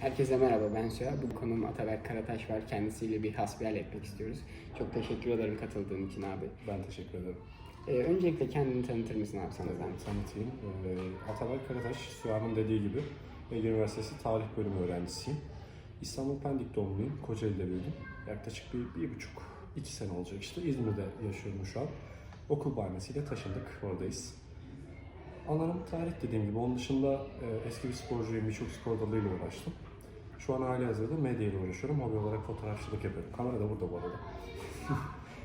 Herkese merhaba ben Süha. Bu konuğum Ataberk Karataş var. Kendisiyle bir hasbihal etmek istiyoruz. Çok teşekkür ederim katıldığın için abi. Ben teşekkür ederim. Ee, öncelikle kendini tanıtır mısın abi sana zahmet? Tanıtayım. Ee, Ataberk Karataş, Süha'nın dediği gibi Ege Üniversitesi Tarih Bölümü öğrencisiyim. İstanbul Pendik doğumluyum. Kocaeli'de büyüdüm. Yaklaşık bir, bir buçuk, iki sene olacak işte. İzmir'de yaşıyorum şu an. Okul bahanesiyle taşındık, oradayız. Alanım tarih dediğim gibi. Onun dışında e, eski bir sporcuyum, birçok spor dalıyla uğraştım. Şu an hali hazırda medya ile uğraşıyorum. Hobi olarak fotoğrafçılık yapıyorum. Kamera da burada bu arada.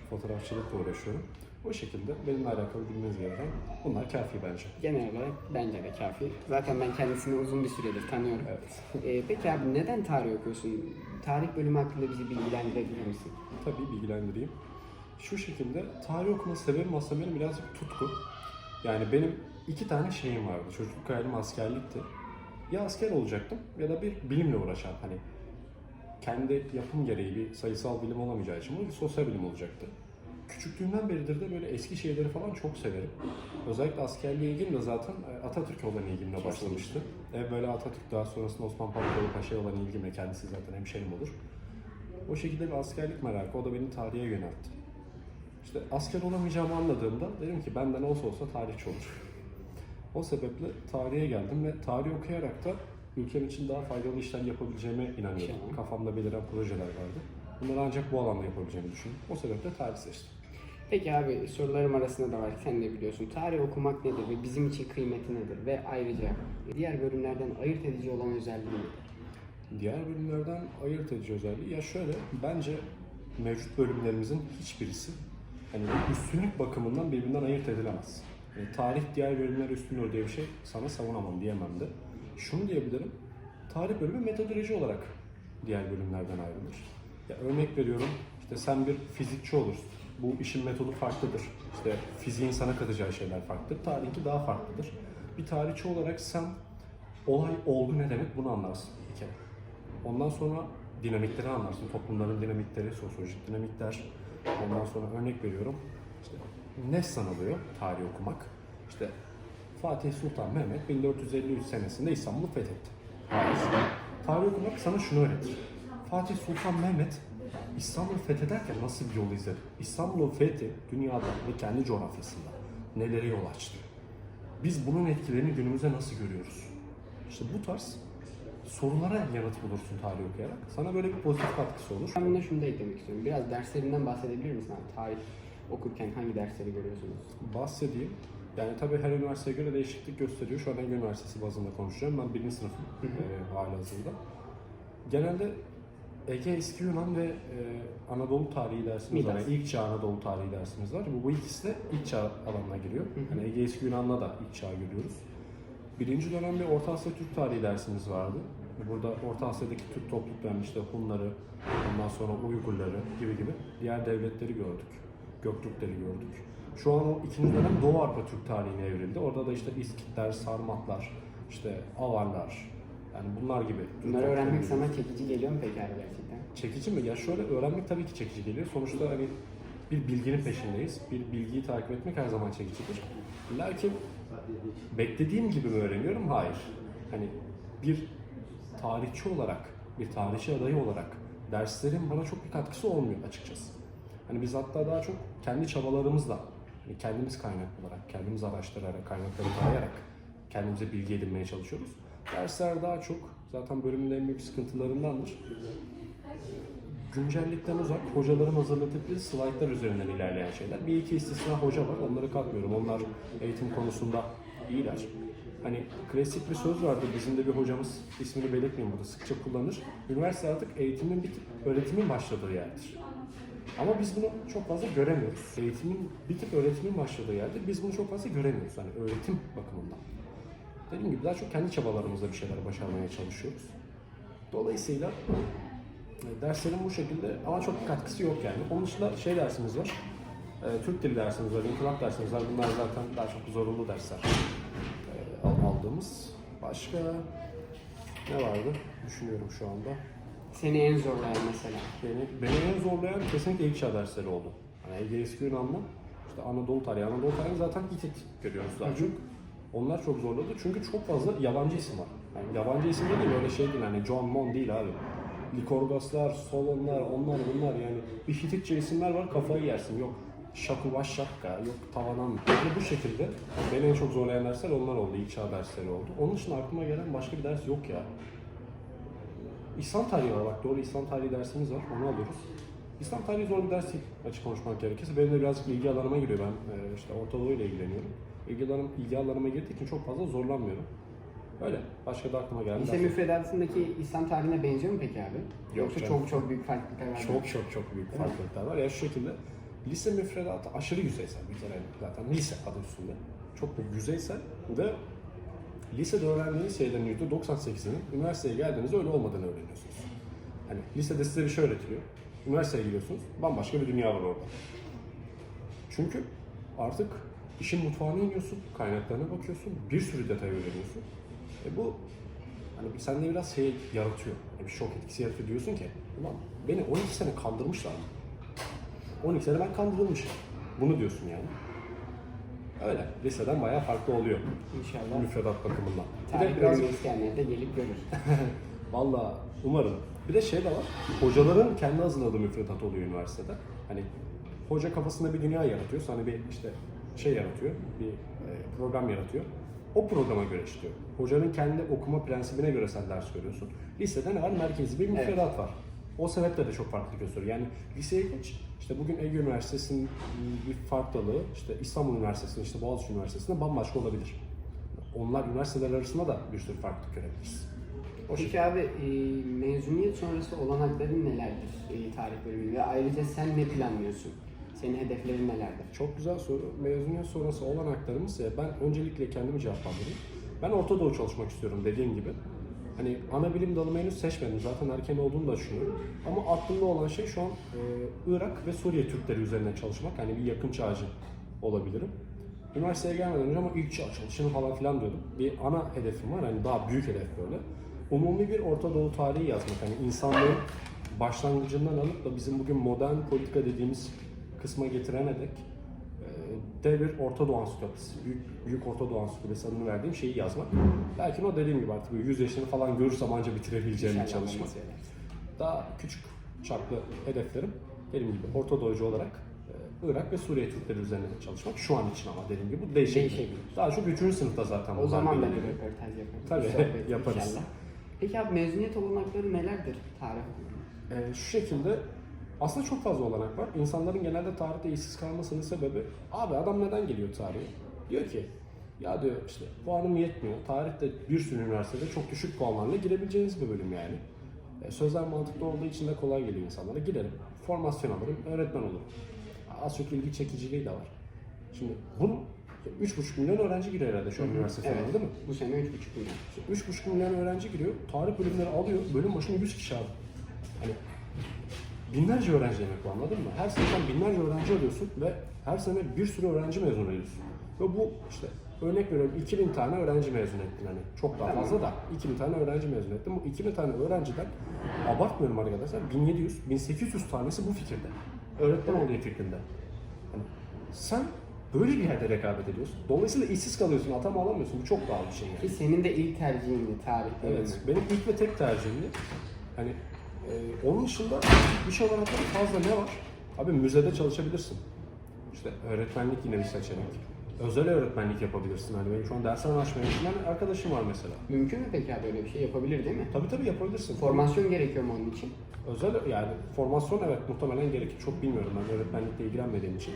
Fotoğrafçılıkla uğraşıyorum. O şekilde benimle alakalı bilmeniz gereken bunlar kafi bence. Genel olarak bence de kafi. Zaten ben kendisini uzun bir süredir tanıyorum. Evet. Ee, peki abi neden tarih okuyorsun? Tarih bölümü hakkında bizi bilgilendirebilir misin? Tabii bilgilendireyim. Şu şekilde tarih okuma sebebim aslında benim birazcık tutku. Yani benim iki tane şeyim vardı. Çocukluk hayalim askerlikti. Ya asker olacaktım ya da bir bilimle uğraşan hani kendi yapım gereği bir sayısal bilim olamayacağı için bu bir sosyal bilim olacaktı. Küçüklüğümden beridir de böyle eski şeyleri falan çok severim. Özellikle askerliğe ilgim de zaten e, Atatürk olan ilgimle başlamıştı. E böyle Atatürk daha sonrasında Osman Pamukkale Paşa'ya olan ilgimle kendisi zaten hemşerim olur. O şekilde bir askerlik merakı, o da beni tarihe yöneltti. İşte asker olamayacağımı anladığımda dedim ki benden olsa olsa tarihçi olur. O sebeple tarihe geldim ve tarih okuyarak da ülkem için daha faydalı işler yapabileceğime inanıyorum. İnşallah. Kafamda beliren projeler vardı. Bunları ancak bu alanda yapabileceğimi düşündüm. O sebeple tarih seçtim. Peki abi sorularım arasında da var. Sen de biliyorsun. Tarih okumak nedir ve bizim için kıymeti nedir? Ve ayrıca diğer bölümlerden ayırt edici olan özelliği nedir? Diğer bölümlerden ayırt edici özelliği ya şöyle bence mevcut bölümlerimizin hiçbirisi hani üstünlük bakımından birbirinden ayırt edilemez. Yani tarih diğer bölümler üstünlüğü diye bir şey sana savunamam diyemem de. Şunu diyebilirim. Tarih bölümü metodoloji olarak diğer bölümlerden ayrılır. Ya örnek veriyorum işte sen bir fizikçi olursun. Bu işin metodu farklıdır. İşte fiziğin sana katacağı şeyler farklıdır. Tarihinki daha farklıdır. Bir tarihçi olarak sen olay oldu ne demek bunu anlarsın bir kere. Ondan sonra dinamikleri anlarsın. Toplumların dinamikleri, sosyolojik dinamikler. Ondan sonra örnek veriyorum. İşte ne sanılıyor tarih okumak? İşte Fatih Sultan Mehmet 1453 senesinde İstanbul'u fethetti. Tarih okumak sana şunu öğretir. Fatih Sultan Mehmet İstanbul'u fethederken nasıl bir yol izledi? İstanbul'un fethi dünyada ve kendi coğrafyasında nelere yol açtı? Biz bunun etkilerini günümüzde nasıl görüyoruz? İşte bu tarz sorulara yanıt bulursun tarih okuyarak. Sana böyle bir pozitif katkısı olur. Ben buna şunu da eklemek istiyorum. Biraz derslerinden bahsedebilir misin abi? Tarih okurken hangi dersleri görüyorsunuz? Bahsedeyim. Yani tabii her üniversiteye göre değişiklik gösteriyor. Şu an Ege Üniversitesi bazında konuşacağım. Ben birinci sınıfım Hı hı. e, hali hazırda. Genelde Ege Eski Yunan ve e, Anadolu tarihi dersimiz var. Yani ilk çağ Anadolu tarihi dersimiz var. Bu, bu ikisi de ilk çağ alanına giriyor. Hı hı. Hani Ege Eski Yunan'la da ilk çağ görüyoruz. Birinci dönem bir Orta Asya Türk tarihi dersimiz vardı. Burada Orta Asya'daki Türk topluluklarını işte Hunları, ondan sonra Uygurları gibi gibi diğer devletleri gördük. Göktürkleri gördük. Şu an o ikinci dönem Doğu Avrupa Türk tarihine evrildi. Orada da işte İskitler, Sarmatlar, işte Avarlar, yani bunlar gibi. Türk Bunları öğrenmek toplumları. sana çekici geliyor mu peki abi gerçekten? Çekici mi? Ya şöyle öğrenmek tabii ki çekici geliyor. Sonuçta hani bir bilginin peşindeyiz. Bir bilgiyi takip etmek her zaman çekicidir. Lakin beklediğim gibi mi öğreniyorum? Hayır. Hani bir tarihçi olarak, bir tarihçi adayı olarak derslerin bana çok bir katkısı olmuyor açıkçası. Hani biz hatta daha çok kendi çabalarımızla, hani kendimiz kaynak olarak, kendimiz araştırarak, kaynakları tarayarak kendimize bilgi edinmeye çalışıyoruz. Dersler daha çok zaten bölümün en büyük sıkıntılarındandır güncellikten uzak, hocaların hazırladıkları slaytlar üzerinden ilerleyen şeyler. Bir iki istisna hoca var, onları katmıyorum. Onlar eğitim konusunda iyiler. Hani klasik bir söz vardır, bizim de bir hocamız, ismini belirtmeyeyim burada, sıkça kullanır. Üniversite artık eğitimin bitip öğretimin başladığı yerdir. Ama biz bunu çok fazla göremiyoruz. Eğitimin bitip öğretimin başladığı yerde biz bunu çok fazla göremiyoruz. Hani öğretim bakımından. Dediğim gibi daha çok kendi çabalarımızla bir şeyler başarmaya çalışıyoruz. Dolayısıyla e, Derslerin bu şekilde ama çok bir katkısı yok yani. Onun dışında şey dersimiz var. E, Türk dili dersimiz var, inkılap dersimiz var. Bunlar zaten daha çok zorunlu dersler e, al- aldığımız. Başka ne vardı? Düşünüyorum şu anda. Seni en zorlayan mesela. Beni, beni en zorlayan kesinlikle ilk çağ dersleri oldu. Hani Ege Eski Yunanlı, işte Anadolu tarihi. Anadolu tarihi zaten İtit görüyoruz daha çok. Onlar çok zorladı çünkü çok fazla yabancı isim var. Yani yabancı isim değil öyle şey değil hani John Mon değil abi. Likorgoslar, Solonlar, onlar bunlar yani bir Hititçe isimler var kafayı yersin yok. Şakuvaş Şapka, yok Tavanam. Yani bu şekilde beni en çok zorlayan dersler onlar oldu, ilk çağ dersleri oldu. Onun için aklıma gelen başka bir ders yok ya. İslam tarihi var bak doğru İslam tarihi dersimiz var onu alıyoruz. İslam tarihi zor bir ders değil açık konuşmak gerekirse. Benim de birazcık ilgi alanıma giriyor ben e, işte Orta Doğu ile ilgileniyorum. İlgi, alanım, ilgi alanıma girdiği için çok fazla zorlanmıyorum. Öyle. Başka da aklıma geldi. Lise müfredatındaki İslam tarihine benziyor mu peki abi? Yoksa canım. çok çok büyük farklılıklar var? Çok çok çok büyük farklılıklar var. Ya şu şekilde lise müfredatı aşırı yüzeysel bir kere zaten lise adı üstünde. Çok da yüzeysel ve lisede öğrendiğiniz şeylerin %98'inin üniversiteye geldiğinizde öyle olmadığını öğreniyorsunuz. Hani lisede size bir şey öğretiliyor. Üniversiteye gidiyorsunuz. Bambaşka bir dünya var orada. Çünkü artık işin mutfağına iniyorsun, kaynaklarına bakıyorsun, bir sürü detay öğreniyorsun. E bu hani sende biraz şey yaratıyor. Bir şok etkisi yaratıyor diyorsun ki ulan beni 12 sene kandırmışlar mı? 12 sene ben kandırılmışım. Bunu diyorsun yani. Öyle. Liseden bayağı farklı oluyor İnşallah. müfredat bakımından. Bir Tarih de biraz bölümü isteyenler de gelip görür. Valla umarım. Bir de şey de var. Hocaların kendi hazırladığı müfredat oluyor üniversitede. Hani hoca kafasında bir dünya yaratıyor. Sana bir işte şey yaratıyor. Bir e, program yaratıyor. O programa göre işliyor. Hocanın kendi okuma prensibine göre sen ders görüyorsun. Lisede ne var? Merkezi bir müfredat var. O sebeple de çok farklı gösteriyor. Yani liseye geç. İşte bugün Ege Üniversitesi'nin bir farklılığı, işte İstanbul Üniversitesi'nin, işte Boğaziçi Üniversitesi'nde bambaşka olabilir. Onlar üniversiteler arasında da bir sürü farklılık görebiliriz. O şekilde. Peki abi e, mezuniyet sonrası olanakların nelerdir e, tarih bölümünde? Ayrıca sen ne planlıyorsun? Senin hedeflerin nelerdir? Çok güzel soru. Mezuniyet sonrası olanaklarımız ya ben öncelikle kendimi cevaplandırayım. Ben Orta Doğu çalışmak istiyorum dediğim gibi. Hani ana bilim dalımı henüz seçmedim. Zaten erken olduğunu da düşünüyorum. Ama aklımda olan şey şu an e, Irak ve Suriye Türkleri üzerine çalışmak. Hani bir yakın çağcı olabilirim. Üniversiteye gelmeden önce ama ilk çağ çalışını falan filan diyordum. Bir ana hedefim var. Hani daha büyük hedef böyle. Umumi bir Orta Doğu tarihi yazmak. Hani insanlığın başlangıcından alıp da bizim bugün modern politika dediğimiz kısma getirene dek dev bir Orta Doğu Ansiklopedisi, büyük, büyük Orta Doğu Ansiklopedisi adını verdiğim şeyi yazmak. Belki o dediğim gibi artık böyle 100 yaşını falan görürsem anca bitirebileceğim bir çalışma. Daha küçük çaplı hedeflerim dediğim gibi Orta Doğucu olarak e, Irak ve Suriye Türkleri üzerine çalışmak şu an için ama dediğim gibi bu değişebilir. Değişebilir. Daha çok 3. sınıfta zaten O zaman da bir röportaj yaparız. Tabii, sohbet yaparız. inşallah. Peki abi mezuniyet olanakları nelerdir tarih? Ee, şu şekilde aslında çok fazla olanak var. İnsanların genelde tarihte işsiz kalmasının sebebi abi adam neden geliyor tarihe? Diyor ki ya diyor işte puanım yetmiyor. Tarihte bir sürü üniversitede çok düşük puanlarla girebileceğiniz bir bölüm yani. E, sözler mantıklı olduğu için de kolay geliyor insanlara. Girerim, formasyon alırım, öğretmen olurum. Az çok ilgi çekiciliği de var. Şimdi bunu 3,5 milyon öğrenci giriyor herhalde şu an üniversite sınavına Evet. değil mi? Bu sene 3,5 milyon. 3,5 milyon öğrenci giriyor. Tarih bölümleri alıyor. Bölüm başına 100 kişi abi. Hani binlerce öğrenci demek bu anladın mı? Her sene sen binlerce öğrenci alıyorsun ve her sene bir sürü öğrenci mezun ediyorsun. Ve bu işte örnek veriyorum 2000 tane öğrenci mezun ettin hani. Çok daha fazla da 2000 tane öğrenci mezun ettin. Bu 2000 tane öğrenciden abartmıyorum arkadaşlar 1700 1800 tanesi bu fikirde. Öğretmen oluyor fikrinde. Hani sen böyle bir yerde rekabet ediyorsun. Dolayısıyla işsiz kalıyorsun, atama alamıyorsun. Bu çok doğal bir şey yani. Ki senin de ilk tercihindi tarih. Evet, benim ilk ve tek tercihimdi. Hani e, onun dışında iş olanakları fazla ne var? Abi müzede çalışabilirsin. İşte öğretmenlik yine bir seçenek. Özel öğretmenlik yapabilirsin. Hani benim şu an dershane açmaya düşünen arkadaşım var mesela. Mümkün mü peki abi öyle bir şey yapabilir değil mi? Tabii tabii yapabilirsin. Formasyon gerekiyor mu onun için? Özel yani formasyon evet muhtemelen gerekir. Çok bilmiyorum ben öğretmenlikle ilgilenmediğim için.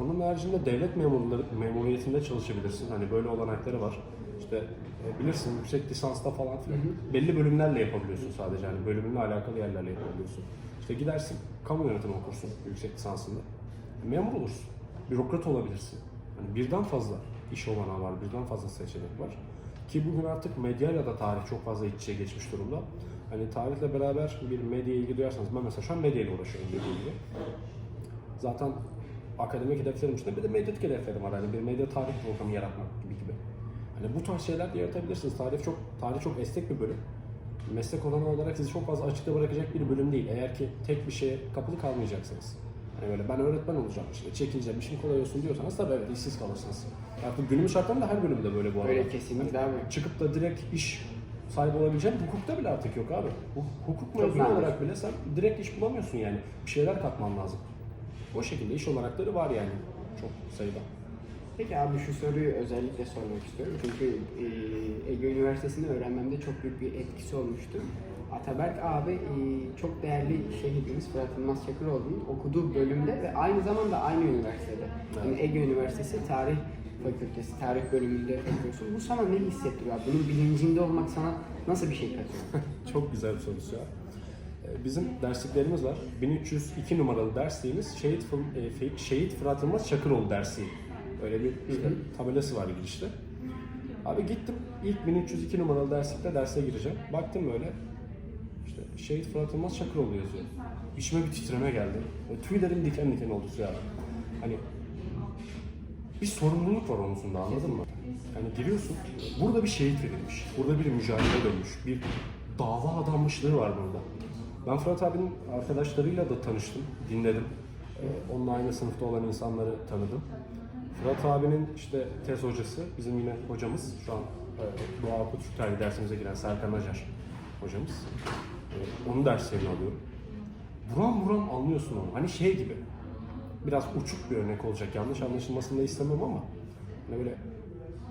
Onun haricinde devlet memurları memuriyetinde çalışabilirsin. Hani böyle olanakları var. İşte e, bilirsin yüksek lisansta falan filan. Belli bölümlerle yapabiliyorsun sadece. Hani bölümünle alakalı yerlerle yapabiliyorsun. İşte gidersin kamu yönetimi okursun yüksek lisansında. Memur olursun. Bürokrat olabilirsin. Hani birden fazla iş olanağı var, birden fazla seçenek var. Ki bugün artık medyayla da tarih çok fazla iç içe geçmiş durumda. Hani tarihle beraber bir medyaya ilgi duyarsanız, ben mesela şu an medyayla uğraşıyorum dediğim gibi. Zaten akademik hedeflerim içinde bir de medyatik hedeflerim var. Hani bir medya tarih programı yaratmak gibi gibi. Hani bu tarz şeyler de yaratabilirsiniz. Tarih çok tarih çok esnek bir bölüm. Meslek olanağı olarak sizi çok fazla açıkta bırakacak bir bölüm değil. Eğer ki tek bir şeye kapılı kalmayacaksınız. Hani böyle ben öğretmen olacağım işte çekileceğim işim kolay olsun diyorsanız tabii evet işsiz kalırsınız. Artık günümüz şartlarında her bölümde böyle bu arada. Öyle kesinlikle abi. Çıkıp da direkt iş sahibi olabileceğin hukukta bile artık yok abi. Hu- Hukuk mezunu olarak bile sen direkt iş bulamıyorsun yani. Bir şeyler katman lazım. O şekilde iş olanakları var yani çok sayıda. Peki abi şu soruyu özellikle sormak istiyorum. Çünkü e, Ege Üniversitesi'nde öğrenmemde çok büyük bir etkisi olmuştu. Ataberk abi e, çok değerli şehidimiz Fırat Yılmaz Çakıroğlu'nun okuduğu bölümde ve aynı zamanda aynı üniversitede. Yani Ege Üniversitesi Tarih Fakültesi, Tarih bölümünde okuyorsun. Bu sana ne hissettiriyor abi? Bunun bilincinde olmak sana nasıl bir şey katıyor? Çok güzel bir sorusu ya. Ee, Bizim dersliklerimiz var. 1302 numaralı dersliğimiz Şehit, e, Şehit Fırat Yılmaz Çakıroğlu dersi. Öyle bir işte tabelası var girişte. Abi gittim ilk 1302 numaralı derslikte derse gireceğim. Baktım böyle işte Şehit Fırat Yılmaz Çakıroğlu yazıyor. İçime bir titreme geldi. Ve tüylerim diken diken oldu ya. Hani bir sorumluluk var omuzunda anladın mı? Yani giriyorsun, burada bir şehit verilmiş, burada bir mücadele dönmüş, bir dava adanmışlığı var burada. Ben Fırat abinin arkadaşlarıyla da tanıştım, dinledim. Ee, onunla aynı sınıfta olan insanları tanıdım. Fırat abinin işte tez hocası, bizim yine hocamız, şu an e, Doğa Okul Türk Tarihi dersimize giren Serkan Acar hocamız. Ee, onun derslerini alıyorum. Buram buram anlıyorsun onu. Hani şey gibi, biraz uçuk bir örnek olacak. Yanlış anlaşılmasını da istemem ama hani böyle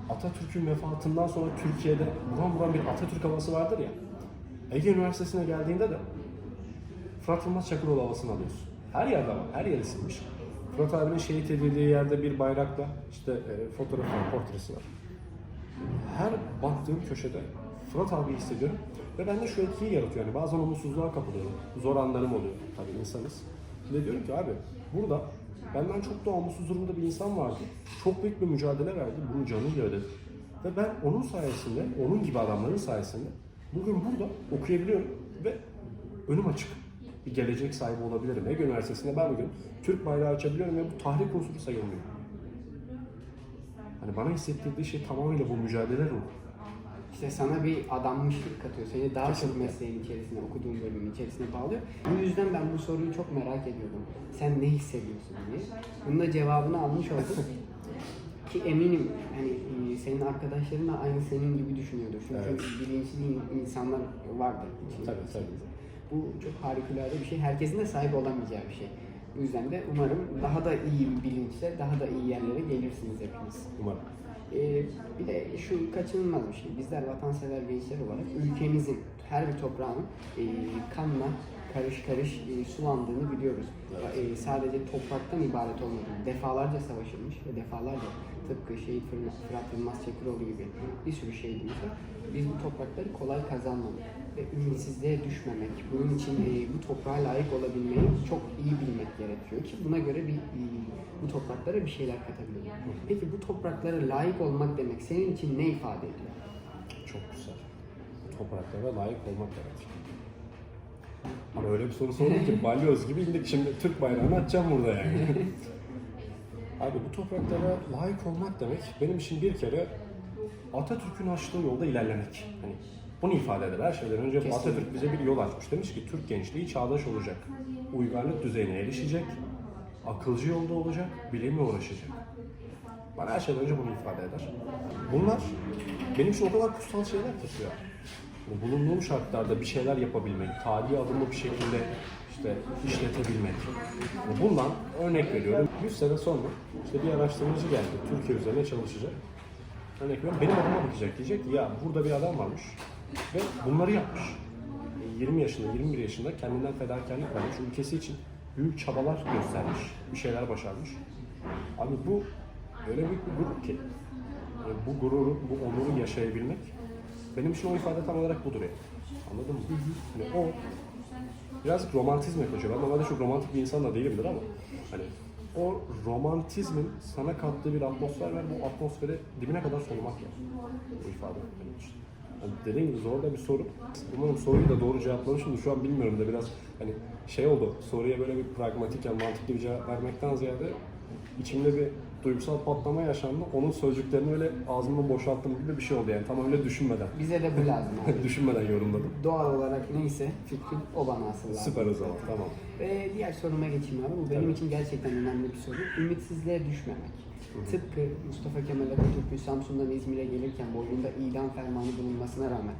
Atatürk'ün vefatından sonra Türkiye'de buram buram bir Atatürk havası vardır ya. Ege Üniversitesi'ne geldiğinde de Fırat Yılmaz Çakıroğlu havasını alıyorsun. Her yerde var, her yer isilmiş. Fırat abinin şehit edildiği yerde bir bayrakla işte e, fotoğrafı portresi var. Her baktığım köşede Fırat abi hissediyorum ve bende şu etkiyi yaratıyor. Yani bazen umutsuzluğa kapılıyorum. Zor anlarım oluyor. Tabii insanız. Ve diyorum ki abi burada benden çok daha umutsuz durumda bir insan vardı. Çok büyük bir mücadele verdi. Bunu canıyla ödedi. Ve ben onun sayesinde, onun gibi adamların sayesinde bugün burada okuyabiliyorum ve önüm açık. Bir gelecek sahibi olabilirim. Ege Üniversitesi'nde ben bugün Türk bayrağı açabiliyorum ve bu tahrik unsuru sayılmıyor. Hani bana hissettirdiği şey tamamıyla bu mücadele ruhu. İşte sana bir adanmışlık katıyor. Seni daha çok Kesinlikle. mesleğin içerisine, okuduğun bölümün içerisine bağlıyor. Bu yüzden ben bu soruyu çok merak ediyordum. Sen ne hissediyorsun diye. Bunun da cevabını almış oldum. Ki eminim hani e, senin arkadaşların da aynı senin gibi düşünüyordur. Çünkü Evet. bilinçli in- insanlar vardır. Tabii, tabii. Bu çok harikulade bir şey. Herkesin de sahip olamayacağı bir şey. Bu yüzden de umarım daha da iyi bir bilinçle, daha da iyi yerlere gelirsiniz hepiniz. Umarım. Ee, bir de şu kaçınılmaz bir şey. Bizler vatansever gençler olarak ülkemizin her bir toprağının e, kanla karış karış e, sulandığını biliyoruz. E, sadece topraktan ibaret olmadığını, defalarca savaşılmış ve defalarca tıpkı Fır- Fırat Yılmaz Çakıroğlu gibi bir sürü şehidimiz var. Biz bu toprakları kolay kazanmamak ve ümitsizliğe düşmemek, bunun için e, bu toprağa layık olabilmeyi çok iyi bilmek gerekiyor ki buna göre bir e, bu topraklara bir şeyler katabiliriz. Peki bu topraklara layık olmak demek senin için ne ifade ediyor? Çok güzel. Bu topraklara layık olmak demek. Ama öyle bir soru sordun ki balyoz gibi indik şimdi Türk bayrağını atacağım burada yani. Abi bu topraklara layık olmak demek benim için bir kere Atatürk'ün açtığı yolda ilerlemek. Hani bunu ifade eder. Her şeyden önce Kesinlikle. Atatürk bize bir yol açmış. Demiş ki Türk gençliği çağdaş olacak. Uygarlık düzeyine erişecek. Akılcı yolda olacak. Bilimle uğraşacak. Bana her şeyden önce bunu ifade eder. Bunlar benim için o kadar kutsal şeyler ki ya. Bulunduğum şartlarda bir şeyler yapabilmek, tarihi adımı bir şekilde işte işletebilmek. Bundan örnek veriyorum. 100 sene sonra işte bir araştırmacı geldi, Türkiye üzerine çalışacak. Örnek veriyorum, benim adıma bakacak diyecek ki, ya burada bir adam varmış ve bunları yapmış. E, 20 yaşında, 21 yaşında kendinden fedakarlık vermiş, ülkesi için büyük çabalar göstermiş, bir şeyler başarmış. Abi bu öyle büyük bir gurur ki. Bu gururu, bu onuru yaşayabilmek benim için o ifade tam olarak budur yani. Anladın mı? Yani o birazcık romantizme kaçıyor. Ben normalde çok romantik bir insan da değilimdir ama hani o romantizmin sana kattığı bir atmosfer var. Bu atmosfere dibine kadar solumak lazım. Bu ifade benim için. Yani dediğim gibi zor da bir soru. Umarım soruyu da doğru cevaplamışımdır. Şu an bilmiyorum da biraz hani şey oldu. Soruya böyle bir pragmatik yani mantıklı bir cevap vermekten ziyade içimde bir duygusal patlama yaşandı. Onun sözcüklerini öyle ağzımda boşalttım gibi bir şey oldu yani. Tam öyle düşünmeden. Bize de bu lazım abi. düşünmeden yorumladım. Doğal olarak neyse fikrin o bana asıl lazım. Süper o zaman. Tamam. Ve diğer soruma geçeyim abi. Bu benim Tabii. için gerçekten önemli bir soru. Ümitsizliğe düşmemek. Tıpkı Mustafa Kemal Atatürk'ün Samsun'dan İzmir'e gelirken boynunda idam fermanı bulunmasına rağmen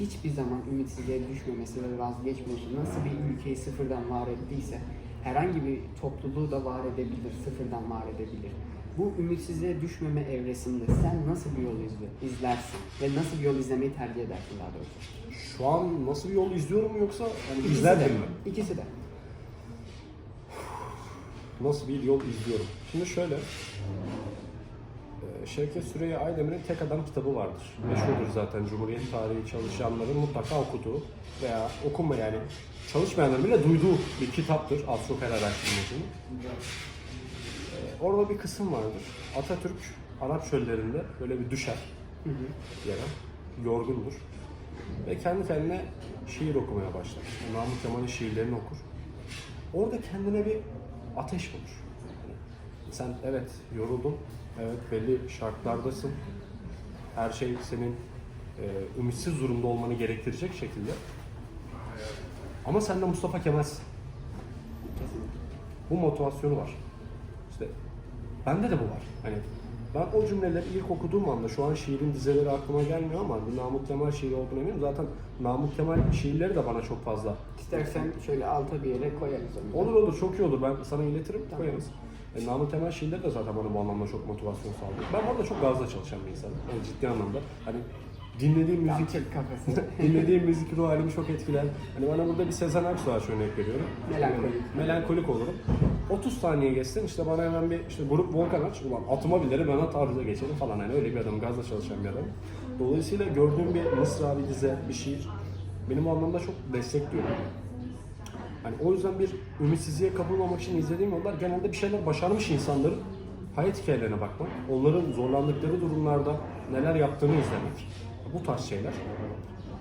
hiçbir zaman ümitsizliğe düşmemesi ve vazgeçmemesi nasıl bir ülkeyi sıfırdan var ettiyse herhangi bir topluluğu da var edebilir, sıfırdan var edebilir. Bu ümitsizliğe düşmeme evresinde sen nasıl bir yol izle, izlersin ve nasıl bir yol izlemeyi tercih edersin daha doğrusu? Şu an nasıl bir yol izliyorum yoksa İkisi izlerdim de. mi? İkisi de. Nasıl bir yol izliyorum? Şimdi şöyle, Şevket Süreyya Aydemir'in Tek Adam kitabı vardır. Meşhurdur zaten Cumhuriyet tarihi çalışanların mutlaka okuduğu veya okuma yani çalışmayanların bile duyduğu bir kitaptır. Az çok her araştırmacının. E, Orada bir kısım vardır. Atatürk Arap çöllerinde böyle bir düşer yere, yorgundur. Ve kendi kendine şiir okumaya başlar. Namık Kemal'in şiirlerini okur. Orada kendine bir ateş bulur. Yani sen evet yoruldun, evet belli şartlardasın. Her şey senin e, ümitsiz durumda olmanı gerektirecek şekilde. Ama sen de Mustafa Kemal'sin. Bu motivasyonu var. İşte bende de bu var. Hani ben o cümleleri ilk okuduğum anda şu an şiirin dizeleri aklıma gelmiyor ama bir Namık Kemal şiiri olduğunu eminim. Zaten Namık Kemal şiirleri de bana çok fazla. İstersen şöyle alta bir yere koyarız onu. Olur olur çok iyi olur. Ben sana iletirim Tamam. koyarız. E, Namık Kemal şiirleri de zaten bana bu anlamda çok motivasyon sağlıyor. Ben orada çok gazla çalışan bir insanım. Yani ciddi anlamda. Hani dinlediğim müzik. Dinlediğim müzik ruh halimi çok etkiler. Hani bana burada bir Sezen Aksu ağaç örnek veriyorum. Melankolik. Yani melankolik olurum. 30 saniye geçsin işte bana hemen bir işte grup Volkan aç. Ulan atıma binerim ben tarzda geçelim falan. Yani öyle bir adamım. Gazla çalışan bir adam. Dolayısıyla gördüğüm bir mısra, bir dize, bir şiir benim o anlamda çok destekliyor. Hani o yüzden bir ümitsizliğe kapılmamak için izlediğim yollar genelde bir şeyler başarmış insanların hayat hikayelerine bakmak, onların zorlandıkları durumlarda neler yaptığını izlemek. Bu tarz şeyler.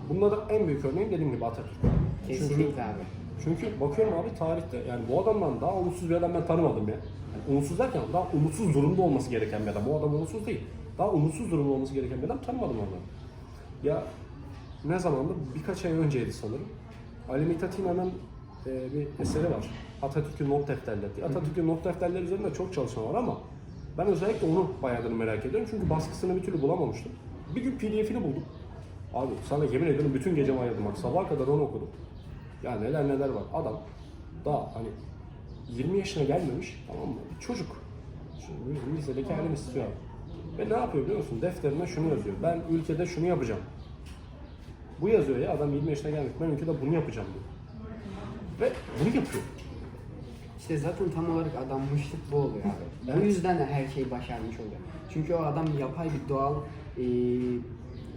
Bunda da en büyük örneğim dediğim gibi Atatürk. Çünkü, Kesinlikle abi. çünkü bakıyorum abi tarihte yani bu adamdan daha umutsuz bir adam ben tanımadım ya. Yani umutsuz derken daha umutsuz durumda olması gereken bir adam. Bu adam umutsuz değil. Daha umutsuz durumda olması gereken bir adam tanımadım ondan. Ya ne zamandı? Birkaç ay önceydi sanırım. Ali Mithat İnan'ın bir eseri var. Atatürk'ün not defterleri diye. Atatürk'ün not defterleri üzerinde çok çalışma var ama ben özellikle onu bayağıdır merak ediyorum. Çünkü baskısını bir türlü bulamamıştım. Bir gün pdf'ini buldum. Abi sana yemin ediyorum bütün gecemi ayırdım. Bak sabaha kadar onu okudum. Ya neler neler var. Adam daha hani 20 yaşına gelmemiş tamam mı? Bir çocuk. Şimdi lisedeki halim istiyor. Ve ne yapıyor biliyor musun? Defterine şunu yazıyor. Ben ülkede şunu yapacağım. Bu yazıyor ya adam 20 yaşına gelmiş. Ben ülkede bunu yapacağım diyor. Ve bunu yapıyor. İşte zaten tam olarak adanmışlık bu oluyor abi. Bu Evet. yüzden de her şeyi başarmış oluyor. Çünkü o adam yapay bir doğal, e,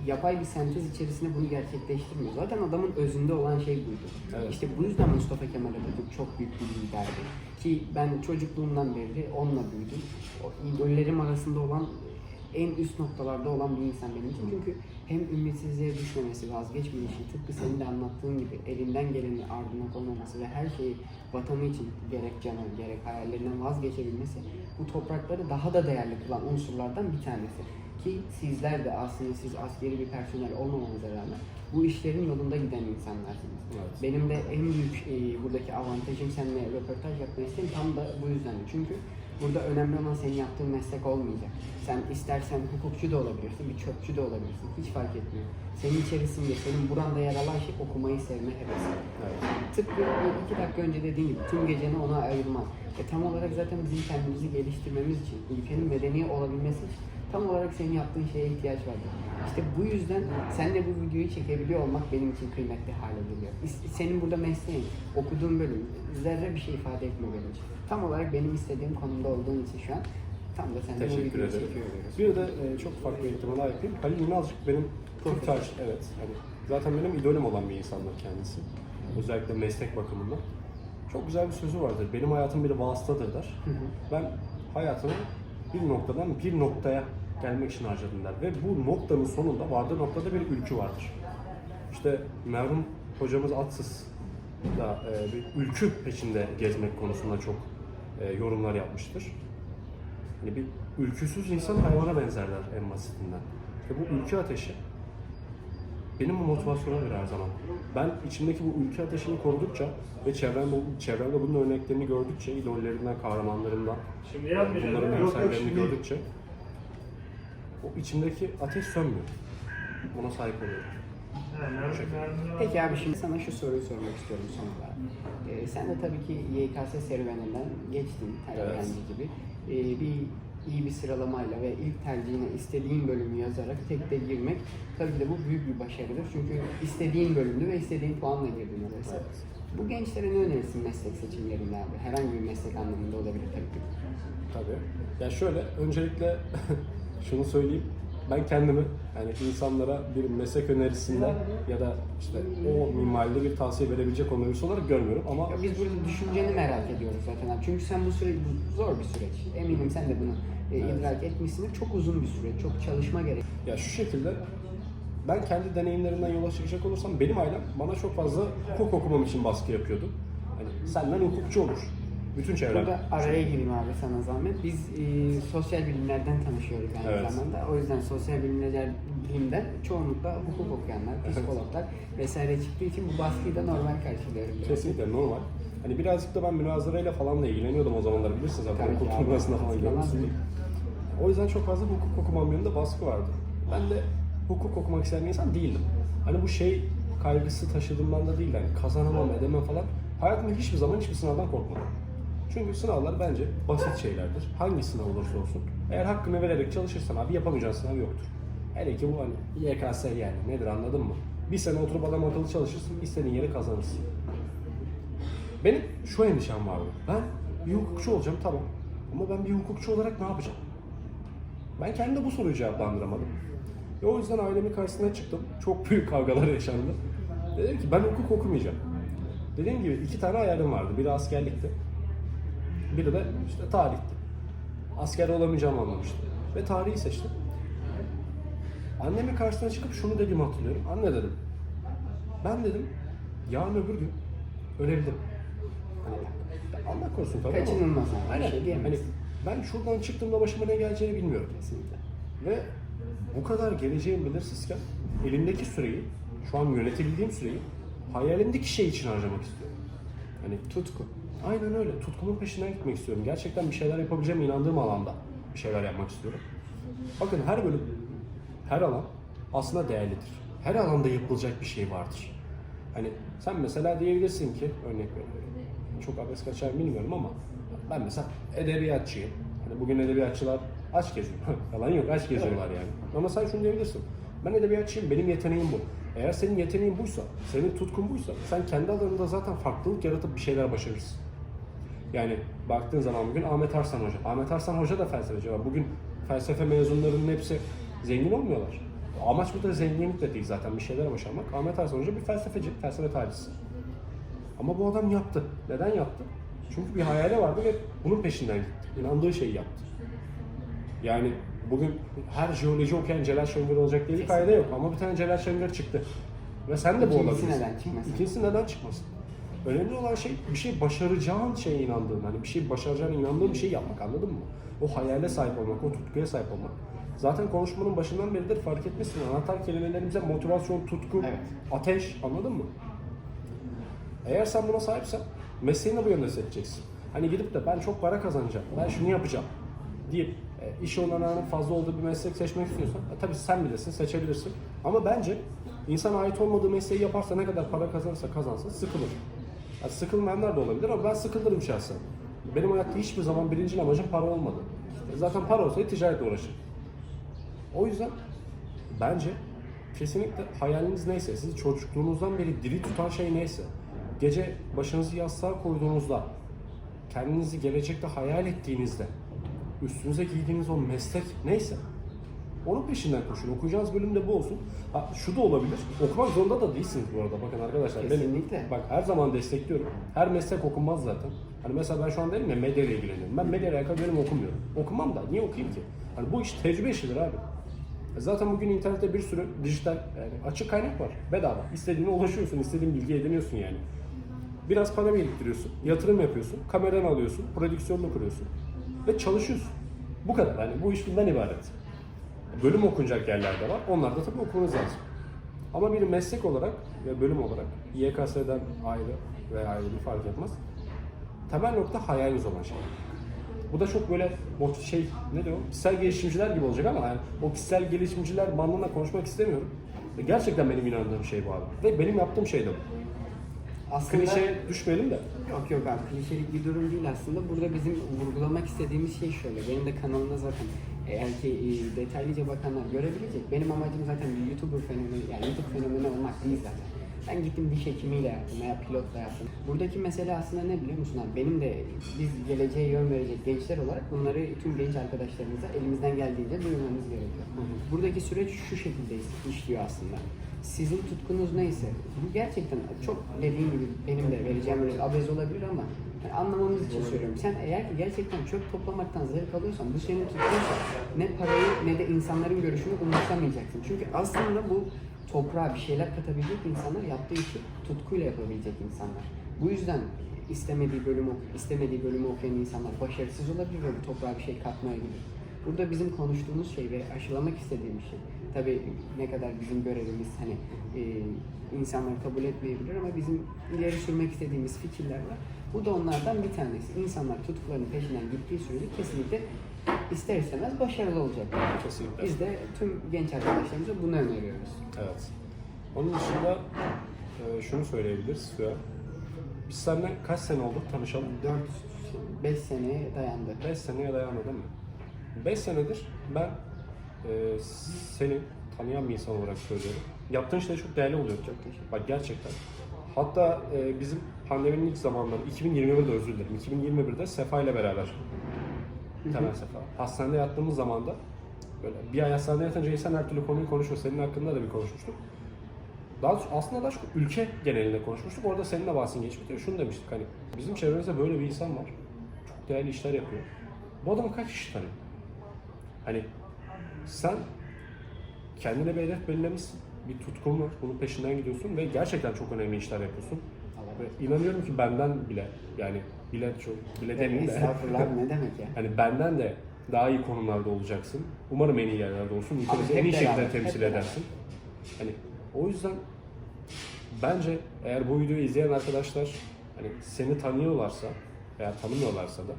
yapay bir sentez içerisinde bunu gerçekleştirmiyor. Zaten adamın özünde olan şey buydu. Evet. İşte bu yüzden Mustafa Kemal Atatürk çok büyük bir liderdi. Ki ben çocukluğumdan beri onunla büyüdüm. O idollerim arasında olan en üst noktalarda olan bir insan benim için. Çünkü hem ümitsizliğe düşmemesi, vazgeçmeyişi, tıpkı senin de anlattığın gibi elinden geleni ardına koymaması ve her şeyi vatanı için gerek canı gerek hayallerinden vazgeçebilmesi bu toprakları daha da değerli kılan unsurlardan bir tanesi. Ki sizler de aslında siz askeri bir personel olmamanıza rağmen bu işlerin yolunda giden insanlarsınız. Evet. Benim de en büyük e, buradaki avantajım seninle röportaj yapma isteğim tam da bu yüzden. Çünkü burada önemli olan senin yaptığın meslek olmayacak. Sen istersen hukukçu da olabilirsin, bir çöpçü de olabilirsin. Hiç fark etmiyor. Senin içerisinde, senin buranda yer alan şey okumayı sevme hevesi. Evet. Tıpkı iki dakika önce dediğim gibi tüm geceni ona ayırmaz. E tam olarak zaten bizim kendimizi geliştirmemiz için, ülkenin medeni olabilmesi için tam olarak senin yaptığın şeye ihtiyaç var. İşte bu yüzden senle bu videoyu çekebiliyor olmak benim için kıymetli hale geliyor. Senin burada mesleğin, okuduğun bölüm zerre bir şey ifade etmiyor benim için. Tam olarak benim istediğim konumda olduğun için şu an tam da bu Teşekkür videoyu ederim. Bir de e, çok farklı bir ihtimal daha yapayım. Halil İnalcık benim Türk tarih, evet. Hani zaten benim idolüm olan bir insandır kendisi. Özellikle meslek bakımından. Çok güzel bir sözü vardır. Benim hayatım bir vasıtadır der. Hı hı. Ben hayatımı bir noktadan bir noktaya gelmek için harcadım der. Ve bu noktanın sonunda vardığı noktada bir ülkü vardır. İşte merhum hocamız Atsız da e, bir ülkü peşinde gezmek konusunda çok e, yorumlar yapmıştır. Hani bir ülküsüz insan hayvana benzerler en basitinden. İşte bu ülke ateşi benim bu motivasyonum her zaman. Ben içimdeki bu ülke ateşini korudukça ve çevremde, çevremde bunun örneklerini gördükçe, idollerimden, kahramanlarımdan, Şimdi bunların şimdi. gördükçe o içimdeki ateş sönmüyor. Ona sahip oluyorum. Peki abi şimdi sana şu soruyu sormak istiyorum son olarak. Ee, sen de tabii ki YKS serüveninden geçtin her Evet. gibi. Ee, bir iyi bir sıralamayla ve ilk tercihine istediğin bölümü yazarak tek de girmek tabii ki de bu büyük bir başarıdır. Çünkü istediğin bölümdü ve istediğin puanla girdin oraya. Evet. Bu gençlere ne önerirsin meslek seçimlerinde abi? Herhangi bir meslek anlamında olabilir tabii ki. Tabii. Ya şöyle, öncelikle şunu söyleyeyim. Ben kendimi yani insanlara bir meslek önerisinde ya da işte o mimaride bir tavsiye verebilecek olmayı olarak görmüyorum ama Ya biz burada düşünceni merak ediyoruz zaten abi. Çünkü sen bu süreç bu zor bir süreç. Eminim sen de bunu e, Evet. idrak etmişsindir. Çok uzun bir süreç, çok çalışma gerek. Ya şu şekilde ben kendi deneyimlerimden yola çıkacak olursam benim ailem bana çok fazla hukuk okumam için baskı yapıyordu. Hani senden hukukçu olur. Bütün çevrem. Burada araya gireyim abi sana zahmet. Biz e, sosyal bilimlerden tanışıyoruz aynı Evet. zamanda. O yüzden sosyal bilimler bilimden çoğunlukla hukuk okuyanlar, psikologlar vesaire çıktığı için bu baskıyı da normal karşılıyorum. biraz. Kesinlikle normal. Hani birazcık da ben münazarayla falan da ilgileniyordum o zamanlar bilirsin zaten Tabii abi, turnuvasında falan mıyım? O yüzden çok fazla hukuk okumam yönünde baskı vardı. Ben de hukuk okumak isteyen bir insan değildim. Hani bu şey kaygısı taşıdığımdan da değil yani kazanamam edemem falan. Hayatımda hiçbir zaman hiçbir sınavdan korkmadım. Çünkü sınavlar bence basit şeylerdir. Hangi sınav olursa olsun. Eğer hakkını vererek çalışırsan abi yapamayacağın sınav yoktur. Hele ki bu hani YKS yani nedir anladın mı? Bir sene oturup adam akıllı çalışırsın, istediğin yeri kazanırsın. Benim şu endişem vardı. Ben bir hukukçu olacağım tamam. Ama ben bir hukukçu olarak ne yapacağım? Ben kendi bu soruyu cevaplandıramadım. Ve o yüzden ailemin karşısına çıktım. Çok büyük kavgalar yaşandı. Dedim ki ben hukuk okumayacağım. Dediğim gibi iki tane hayalim vardı. Biri askerlikti. Biri de işte tarihti. Asker olamayacağımı anlamıştım. Ve tarihi seçtim. Annemin karşısına çıkıp şunu dediğimi hatırlıyorum. Anne dedim. Ben dedim yarın öbür gün ölebilirim. Hani Allah korusun tabii ama- Kaçınılmaz bir Aynen. şey. Hani ben şuradan çıktığımda başıma ne geleceğini bilmiyorum. Kesinlikle. Ve bu kadar geleceğim belirsizken elimdeki süreyi, şu an yönetebildiğim süreyi hayalimdeki şey için harcamak istiyorum. Hani Tutku. aynen öyle. Tutkumun peşinden gitmek istiyorum. Gerçekten bir şeyler yapabileceğime inandığım alanda bir şeyler yapmak istiyorum. Bakın her bölüm, her alan aslında değerlidir. Her alanda yapılacak bir şey vardır. Hani sen mesela diyebilirsin ki, örnek veriyorum, çok abes kaçar bilmiyorum ama ben mesela edebiyatçıyım. Hani bugün edebiyatçılar aç geziyor. Yalan yok aç geziyorlar yani. Ama sen şunu diyebilirsin. Ben edebiyatçıyım, benim yeteneğim bu. Eğer senin yeteneğin buysa, senin tutkun buysa sen kendi alanında zaten farklılık yaratıp bir şeyler başarırsın. Yani baktığın zaman bugün Ahmet Arslan Hoca. Ahmet Arslan Hoca da felsefeci var. Bugün felsefe mezunlarının hepsi zengin olmuyorlar. Amaç burada zenginlik de değil zaten bir şeyler başarmak. Ahmet Arslan Hoca bir felsefeci, felsefe tarihçisi. Ama bu adam yaptı. Neden yaptı? Çünkü bir hayali vardı ve bunun peşinden gitti. İnandığı şeyi yaptı. Yani bugün her jeoloji okuyan Celal Şengör olacak diye bir kaide yok ama bir tane Celal Şengör çıktı. Ve sen de bu İkincisi olabilirsin. neden çıkmasın? İkincisi neden çıkmasın? Önemli olan şey bir şey başaracağın şeye inandığın, hani bir şey başaracağına inandığın bir şey yapmak anladın mı? O hayale sahip olmak, o tutkuya sahip olmak. Zaten konuşmanın başından beridir fark etmişsin. Anahtar kelimelerimize motivasyon, tutku, Evet. ateş anladın mı? Eğer sen buna sahipsen mesleğini bu yönde seçeceksin. Hani gidip de ben çok para kazanacağım, ben şunu yapacağım deyip iş olanağının fazla olduğu bir meslek seçmek istiyorsan e, tabii sen bilirsin, seçebilirsin. Ama bence insan ait olmadığı mesleği yaparsa ne kadar para kazanırsa kazansın sıkılır. Yani sıkılmayanlar da olabilir ama ben sıkılırım şahsen. Benim hayatta hiçbir zaman birinci amacım para olmadı. E, Zaten para olsaydı ticaretle uğraşırım. O yüzden bence kesinlikle hayaliniz neyse, sizi çocukluğunuzdan beri diri tutan şey neyse, gece başınızı yastığa koyduğunuzda, kendinizi gelecekte hayal ettiğinizde, üstünüze giydiğiniz o meslek neyse, onun peşinden koşun. Okuyacağınız bölüm de bu olsun. Ha, şu da olabilir. Okumak zorunda da değilsiniz bu arada. Bakın arkadaşlar. Kesinlikle. Benim, bak her zaman destekliyorum. Her meslek okunmaz zaten. Hani mesela ben şu an dedim ya medya ile ilgileniyorum. Ben medya ile alakalı bölüm okumuyorum. Okumam da. Niye okuyayım ki? Hani bu iş tecrübe işidir abi. E Zaten bugün internette bir sürü dijital yani açık kaynak var. Bedava. İstediğine ulaşıyorsun, istediğin bilgi ediniyorsun yani. Biraz para biriktiriyorsun, yatırım yapıyorsun, kameranı alıyorsun, prodüksiyonunu kuruyorsun ve çalışıyorsun. Bu kadar. Yani bu iş bundan ibaret. Bölüm okunacak yerler de var. Onlar da tabii okumanız lazım. Ama bir meslek olarak ve bölüm olarak YKS'den ayrı veya ayrı bir fark etmez. Temel nokta hayaliniz olan şey. Bu da çok böyle şey ne diyor? Kişisel gelişimciler gibi olacak ama yani o kişisel gelişimciler bandına konuşmak istemiyorum. Gerçekten benim inandığım şey bu abi. Ve benim yaptığım şey de bu. Aslında Klişeye düşmeyelim de. Yok yok abi klişelik bir durum değil aslında. Burada bizim vurgulamak istediğimiz şey şöyle. Benim de kanalımda zaten eğer ki e, detaylıca bakanlar görebilecek. Benim amacım zaten bir YouTuber fenomeni, yani YouTube fenomeni olmak değil zaten. Ben gittim diş hekimiyle yaptım veya pilotla yaptım. Buradaki mesele aslında ne biliyor musun abi? Benim de biz geleceğe yön verecek gençler olarak bunları tüm genç arkadaşlarımıza elimizden geldiğince duyurmamız gerekiyor. Buradaki süreç şu şekilde işliyor aslında. Sizin tutkunuz neyse, bu gerçekten çok dediğim gibi benim de vereceğim bir abez olabilir ama yani anlamamız için söylüyorum. Sen eğer ki gerçekten çöp toplamaktan zevk alıyorsan, bu senin tutkunsa ne parayı ne de insanların görüşünü umursamayacaksın. Çünkü aslında bu toprağa bir şeyler katabilecek insanlar yaptığı işi tutkuyla yapabilecek insanlar. Bu yüzden istemediği bölümü istemediği bölümü okuyan insanlar başarısız olabilir ve bu toprağa bir şey katmayabilir. Burada bizim konuştuğumuz şey ve aşılamak istediğimiz şey. Tabii ne kadar bizim görevimiz hani e, insanlar kabul etmeyebilir ama bizim ileri sürmek istediğimiz fikirler var. Bu da onlardan bir tanesi. İnsanlar tutkularının peşinden gittiği sürece kesinlikle ister istemez başarılı olacaklar. Kesinlikle. Biz de tüm genç arkadaşlarımıza bunu öneriyoruz. Evet. Onun dışında e, şunu söyleyebiliriz Suya. Biz seninle kaç sene oldu tanışalım? 4-5 seneye dayandı. 5 seneye dayandı değil mi? 5 senedir ben e, seni tanıyan bir insan olarak söylüyorum. Yaptığın şey çok değerli oluyor. Bak gerçekten. Hatta e, bizim pandeminin ilk zamanları, 2021'de özür dilerim. 2021'de Sefa ile beraber, Temel Sefa. Hastanede yattığımız zaman da böyle bir ay hastanede yatınca insan her türlü konuyu konuşuyor. Senin hakkında da bir konuşmuştuk. Daha aslında daha çok ülke genelinde konuşmuştuk. Orada seninle bahsin geçmişti. Şunu demiştik hani bizim çevremizde böyle bir insan var. Çok değerli işler yapıyor. Bu adamı kaç kişi tanıyor? Hani sen kendine bir hedef belirlemişsin. Bir tutkun var. Bunun peşinden gidiyorsun ve gerçekten çok önemli işler yapıyorsun. Ve inanıyorum ki benden bile yani bile çok bile demeyeyim de Estağfurullah ne demek ya? hani benden de daha iyi konumlarda olacaksın. Umarım en iyi yerlerde olsun. Ülkemizi en iyi şekilde temsil edersin. Hani o yüzden bence eğer bu videoyu izleyen arkadaşlar hani seni tanıyorlarsa veya tanımıyorlarsa da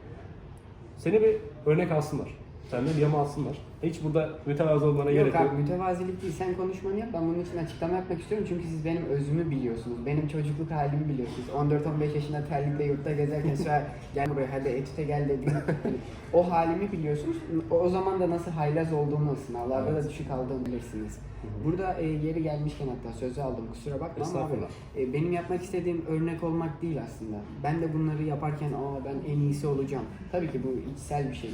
seni bir örnek alsınlar. Senden bir yama alsınlar. Hiç burada mütevazı olmana gerek Yok yok. abi mütevazilik değil. Sen konuşmanı yap. Ben bunun için açıklama yapmak istiyorum. Çünkü siz benim özümü biliyorsunuz. Benim çocukluk halimi biliyorsunuz. 14-15 yaşında terlikle yurtta gezerken sonra gel buraya hadi etüte gel dediğim hani o halimi biliyorsunuz. O, o zaman da nasıl haylaz olduğumu, sınavlarda da düşük aldığımı bilirsiniz. Burada e, yeri gelmişken hatta sözü aldım kusura bakma ama abi, e, benim yapmak istediğim örnek olmak değil aslında. Ben de bunları yaparken aa ben en iyisi olacağım. Tabii ki bu içsel bir şey.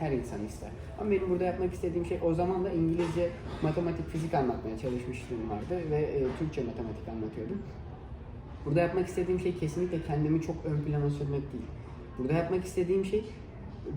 Her insan ister. Ama benim burada yapmak istediğim şey o zaman da İngilizce, matematik, fizik anlatmaya çalışmışlığım vardı ve e, Türkçe matematik anlatıyordum. Burada yapmak istediğim şey kesinlikle kendimi çok ön plana sürmek değil. Burada yapmak istediğim şey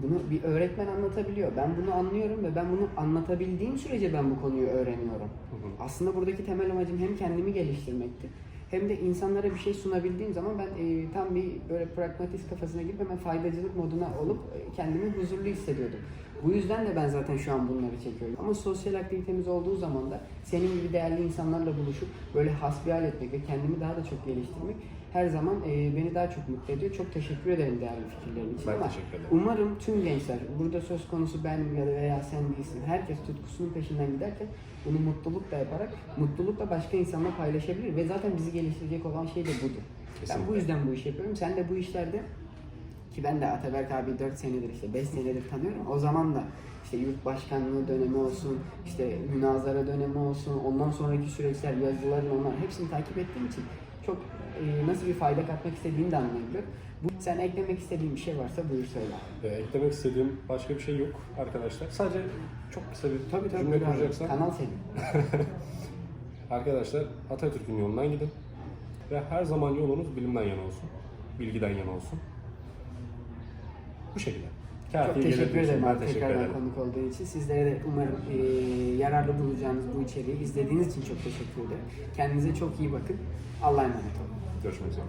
bunu bir öğretmen anlatabiliyor. Ben bunu anlıyorum ve ben bunu anlatabildiğim sürece ben bu konuyu öğreniyorum. hı. Aslında buradaki temel amacım hem kendimi geliştirmekti hem de insanlara bir şey sunabildiğim zaman ben e, tam bir böyle pragmatist kafasına girip hemen faydacılık moduna olup e, kendimi huzurlu hissediyordum. Bu yüzden de ben zaten şu an bunları çekiyorum. Ama sosyal aktivitemiz olduğu zaman da senin gibi değerli insanlarla buluşup böyle hasbihal etmek ve kendimi daha da çok geliştirmek her zaman e, beni daha çok mutlu ediyor. Çok teşekkür ederim değerli fikirlerin için Ben ama teşekkür ederim. umarım tüm gençler, burada söz konusu ben ya da veya sen değilsin, herkes tutkusunun peşinden giderken bunu mutlulukla yaparak, mutlulukla başka insanla paylaşabilir ve zaten bizi geliştirecek olan şey de budur. Ben Kesinlikle. bu yüzden bu işi yapıyorum. Sen de bu işlerde ki ben de Ataberk abi 4 senedir işte 5 senedir tanıyorum. O zaman da işte yurt başkanlığı dönemi olsun, işte münazara dönemi olsun, ondan sonraki süreçler, yazıların onlar hepsini takip ettiğim için çok e, nasıl bir fayda katmak istediğini de anlayabiliyorum. Bu, sen eklemek istediğin bir şey varsa buyur söyle. Ee, eklemek istediğim başka bir şey yok arkadaşlar. Sadece çok kısa bir Tabii tabii. cümle kuracaksam. Kanal senin. Arkadaşlar Atatürk'ün yolundan gidin. Ve her zaman yolunuz bilimden yana olsun. Bilgiden yana olsun. Bu şekilde. Çok Kafiye teşekkür geldiğiniz için ederim Ben teşekkür tekrardan ederim. konuk olduğu için. Sizlere de umarım e, yararlı bulacağınız bu içeriği izlediğiniz için çok teşekkür ederim. Kendinize çok iyi bakın. Allah'a emanet olun. Görüşmek üzere.